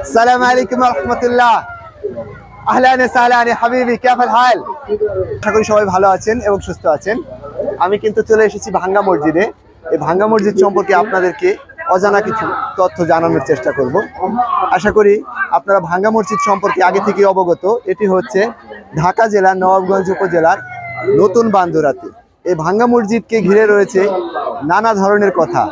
السلام عليكم ورحمة الله আহলান সাহলান হাবিবি কেমন হাল আশা করি সবাই ভালো আছেন এবং সুস্থ আছেন আমি কিন্তু চলে এসেছি ভাঙ্গা মসজিদে এই ভাঙ্গা মসজিদ সম্পর্কে আপনাদেরকে অজানা কিছু তথ্য জানানোর চেষ্টা করব আশা করি আপনারা ভাঙ্গা মসজিদ সম্পর্কে আগে থেকে অবগত এটি হচ্ছে ঢাকা জেলার নবাবগঞ্জ উপজেলার নতুন বান্দুরাতে এই ভাঙ্গা মসজিদকে ঘিরে রয়েছে নানা ধরনের কথা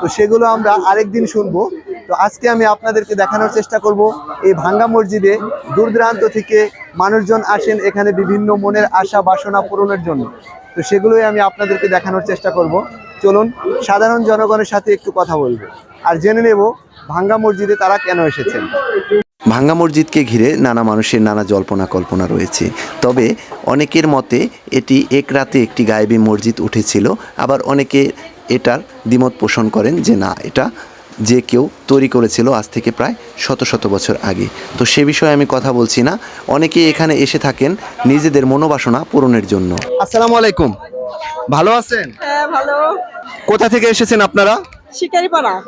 তো সেগুলো আমরা আরেকদিন শুনবো তো আজকে আমি আপনাদেরকে দেখানোর চেষ্টা করব এই ভাঙ্গা মসজিদে দূর দূরান্ত থেকে মানুষজন আসেন এখানে বিভিন্ন মনের আশা, বাসনা পূরণের জন্য। তো সেগুলোই আমি আপনাদেরকে দেখানোর চেষ্টা করব। চলুন, সাধারণ জনগণের সাথে একটু কথা বলব। আর জেনে নেব ভাঙ্গা মসজিদে তারা কেন এসেছেন। ভাঙ্গা মসজিদকে ঘিরে নানা মানুষের নানা জল্পনা কল্পনা রয়েছে। তবে অনেকের মতে এটি এক রাতে একটি গায়েবী মসজিদ উঠেছিল। আবার অনেকে এটার দ্বিমত পোষণ করেন যে না, এটা যে কেউ তৈরি করেছিল আজ থেকে প্রায় শত শত বছর আগে। তো সে বিষয়ে আমি কথা বলছি না। অনেকেই এখানে এসে থাকেন নিজেদের মনোবাসনা পূরণের জন্য। আসসালামু আলাইকুম। ভালো আছেন? হ্যাঁ ভালো। কোথা থেকে এসেছেন আপনারা? শিকারিপাড়া।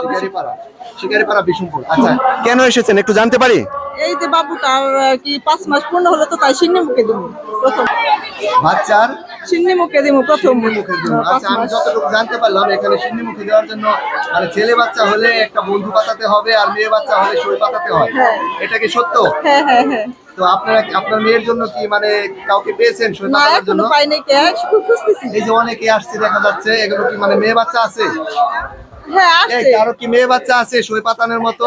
শিকারিপাড়া। শিকারিপাড়া বিষ্ণুপুর। আচ্ছা কেন এসেছেন? একটু জানতে পারি? এই যে বাবুটার কি পাঁচ মাস পূর্ণ হলো তো তাই সিন্নি মুখে দিব। প্রথম। বাচ্চার সিন্নি মুখে দিব প্রথম। জন্য হ্যাঁ, আচ্ছা আমি যতটুকু জানতে পারলাম এখানে সিন্নি মুখে দেওয়ার জন্য মানে ছেলে বাচ্চা হলে একটা বন্ধু পাতাতে হবে আর মেয়ে বাচ্চা হলে সই পাতাতে হয়। হ্যাঁ। এটা কি সত্য? হ্যাঁ হ্যাঁ হ্যাঁ। তো আপনারা আপনার মেয়ের জন্য কি মানে কাউকে পেয়েছেন সই না জন্য? পাই নাই কে খুঁজতেছি। এই যে অনেকে আসছে দেখা যাচ্ছে এগুলো কি মানে মেয়ে বাচ্চা আছে? হ্যাঁ কারও কি মেয়ে বাচ্চা আছে সই পাতানোর মতো?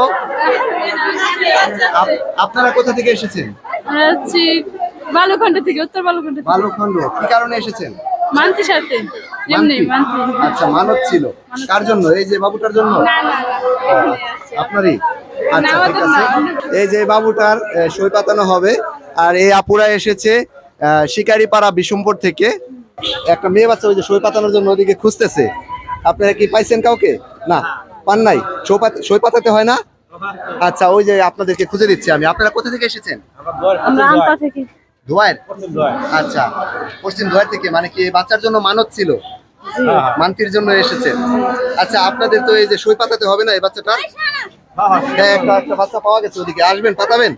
আপ- আপনারা কোথা থেকে এসেছেন? বালুখণ্ড থেকে উত্তর বালুখণ্ড থেকে। ভালোখণ্ড কি কারণে এসেছেন? মানতি সাথে এমনি মানতি আচ্ছা মানত ছিল। কার জন্য? এই যে বাবুটার জন্য? না না আপনারই? আচ্ছা ঠিক আছে। এই যে বাবুটার সই পাতানো হবে আর এই আপুরা এসেছে আহ, শিকারিপাড়া বিশম্বর থেকে। একটা মেয়ে বাচ্চা ওই যে সই পাতানোর জন্য ওদিকে খুঁজতেছে। আপনারা কি পাইছেন কাউকে? না পান নাই। সই পাতাতে হয় না? আচ্ছা ওই যে আপনাদেরকে খুঁজে দিচ্ছি আমি। আপনারা কোথা থেকে এসেছেন? আমরা থেকে। ধোয়ার? আচ্ছা পশ্চিম ধোয়ার থেকে মানে কি বাচ্চার জন্য মানত ছিল? মানতির জন্য এসেছে। আচ্ছা আপনাদের তো এই যে সই পাতাতে হবে না এই বাচ্চাটা হ্যাঁ একটা একটা বাচ্চা পাওয়া গেছে ওদিকে। আসবেন পাতাবেন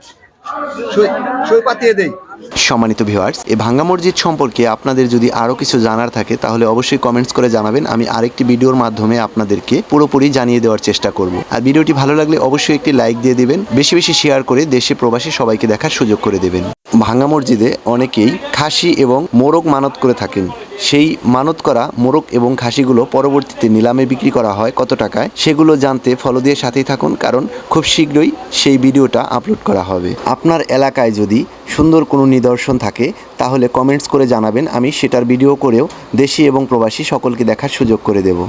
সম্মানিত ভিউয়ার্স এই ভাঙ্গা মসজিদ সম্পর্কে আপনাদের যদি আরও কিছু জানার থাকে, তাহলে অবশ্যই কমেন্টস করে জানাবেন। আমি আরেকটি ভিডিওর মাধ্যমে আপনাদেরকে পুরোপুরি জানিয়ে দেওয়ার চেষ্টা করব। আর ভিডিওটি ভালো লাগলে অবশ্যই একটি লাইক দিয়ে দিবেন, বেশি বেশি শেয়ার করে দেশে প্রবাসী সবাইকে দেখার সুযোগ করে দেবেন। ভাঙ্গা মসজিদে অনেকেই খাসি এবং মোরগ মানত করে থাকেন। সেই মানত করা মোরগ এবং খাসিগুলো পরবর্তীতে নিলামে বিক্রি করা হয় কত টাকায়? সেগুলো জানতে ফলো দিয়ে সাথেই থাকুন, কারণ খুব শীঘ্রই সেই ভিডিওটা আপলোড করা হবে। আপনার এলাকায় যদি সুন্দর কোনো নিদর্শন থাকে, তাহলে কমেন্টস করে জানাবেন, আমি সেটার ভিডিও করেও দেশি এবং প্রবাসী সকলকে দেখার সুযোগ করে দেব।